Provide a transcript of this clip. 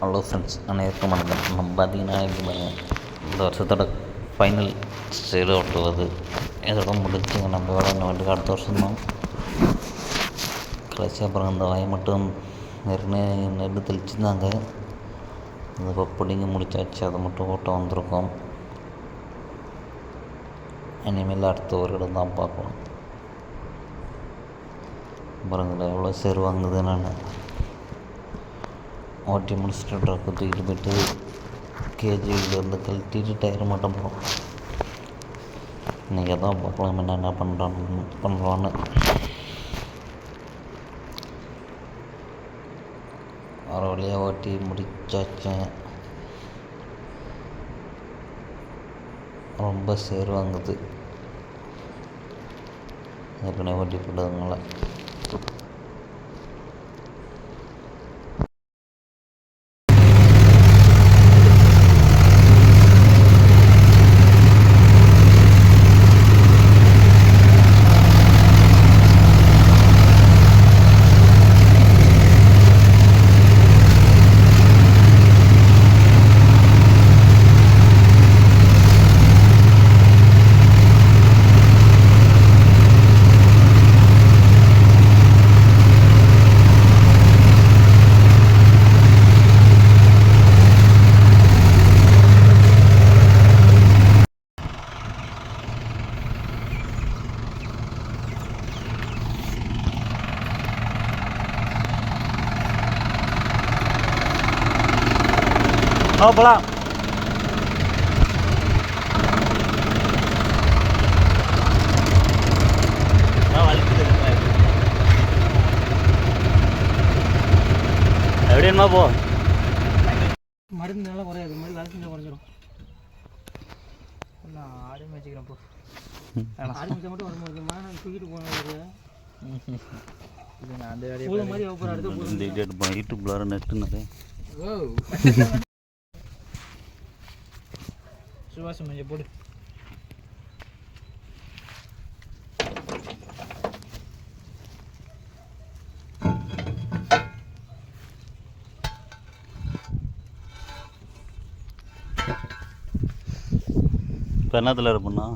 Hello friends அனைவருக்கும் வணக்கம். நம்ம பார்த்தீங்கன்னா இப்போ இந்த வருஷத்தோட ஃபைனல் ஸ்டேஜ் ஓட்டுவது இதோட முடிச்சுங்க நம்ம வேலை இன்னும் அடுத்த வருஷம் தான். கடைசி அப்புறம் இந்த வாயை மட்டும் நெருன்னு நெல் தெளிச்சுருந்தாங்க. அது இப்போ பிடிங்கி முடிச்சாச்சு அதை மட்டும் ஓட்ட வந்திருக்கோம். இனிமேல் அடுத்த ஒரு இடம் தான் பார்க்கணும் பாருங்களேன் எவ்வளோ சேர் வாங்குது நான் ஓட்டி முடிச்சுட்டு ட்ரக்கு தூக்கிட்டு போயிட்டு கேஜியிலேருந்து கழட்டிட்டு டயர் மட்டும் போகிறோம் இன்றைக்கி தான் பார்க்கலாம் என்ன என்ன பண்ணுறான் பண்ணுறான்னு வர வழியாக ஓட்டி முடிச்சாச்சேன் ரொம்ப சேர் வாங்குது. ஏற்கனவே ஓட்டி போட்டதுனால. ஓ போலாம் எப்படி என்னமா போ குறையாது இது மாதிரி வேலை செஞ்சால் குறைஞ்சிரும் நான் ஆடி மேய்ச்சிக்கிறேன் போ ஆடி மேய்ச்சா மட்டும் வரும்போது நான் தூக்கிட்டு போனேன் இது நான் அந்த வேலையை பூத மாதிரி அடுத்து நெட்டு நிறைய சுவாசம் கொஞ்சம் போடு. இப்போ என்னத்தில் இருப்போம்னா